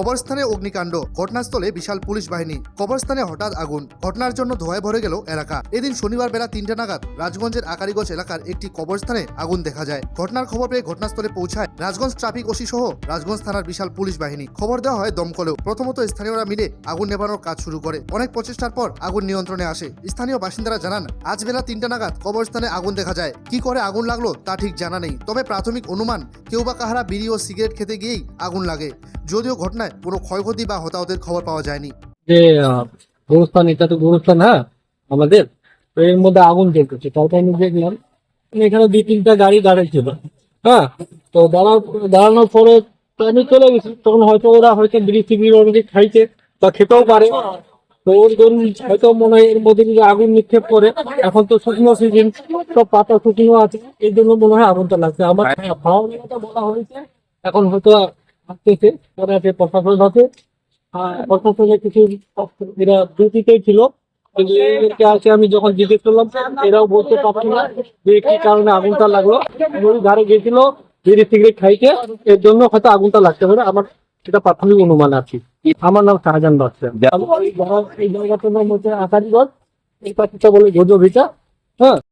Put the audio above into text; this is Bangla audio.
কবরস্থানে অগ্নিকাণ্ড। ঘটনাস্থলে বিশাল পুলিশ বাহিনী। কবরস্থানে হঠাৎ আগুন। ঘটনার জন্য ধোয়ায় ভরে গেল এলাকা। এদিন শনিবার বেলা তিনটা নাগাদ রাজগঞ্জের আকারিগঞ্জ এলাকার একটি কবরস্থানে আগুন দেখা যায়। ঘটনার খবর পেয়ে ঘটনাস্থলে পৌঁছায় রাজগঞ্জ ট্রাফিক ওসি সহ রাজগঞ্জ থানার বিশাল পুলিশ বাহিনী। খবর দেওয়া হয় দমকলেও। প্রথমত স্থানীয়রা মিলে আগুন নেভানোর কাজ শুরু করে। অনেক প্রচেষ্টার পর আগুন নিয়ন্ত্রণে আসে। স্থানীয় বাসিন্দারা জানান, আজ বেলা তিনটা নাগাদ কবরস্থানে আগুন দেখা যায়। কি করে আগুন লাগল তা ঠিক জানা নেই। তবে প্রাথমিক অনুমান, কেউ বা কাহারা বিড়ি ও সিগারেট খেতে গিয়েই আগুন লাগে। যদিও ঘটনায় কোনো ক্ষয়ক্ষতি বা হতাহতের খবর পাওয়া যায়নি। যে গোরস্থান এটা তো গোরস্থান হ্যাঁ আমাদের তো এর মধ্যে আগুন জ্বলতেছে তারপর আমি দেখলাম। এখানে দুই তিনটা গাড়ি দাঁড়িয়েছিল হ্যাঁ? তো দাঁড়া দাঁড়ানোর পরে আমি চলে গেছি তখন হয়তো ওরা হয়তো বিড়ি অনেকে খাইছে বা খেতেও পারে। তো ওর জন্য হয়তো মনে হয় এর মধ্যে যদি আগুন নিক্ষেপ করে এখন তো শুকনো সিজন সব পাতা শুকনো আছে এই জন্য মনে হয় আগুনটা লাগছে আমার খাওয়া দাওয়াটা বলা হয়েছে এখন হয়তো আসতেছে পরে আছে প্রশাসন আছে। প্রশাসনের কিছু এরা ডিউটিতেই ছিল। এদেরকে আমি যখন জিজ্ঞেস করলাম এরাও বলতে পারছি না যে কি কারণে আগুনটা লাগল। ধারে গেছিল বিড়ি সিগারেট খাইতে এর জন্য হয়তো আগুনটা লাগতে পারে। আমার সেটা প্রাথমিক অনুমান আছে। আমার নাম শাহজাহান বাদশা এই এই জায়গাটার নাম হচ্ছে আকারিগঞ্জ এই পাখিটা বলে গোজো ভিটা হ্যাঁ।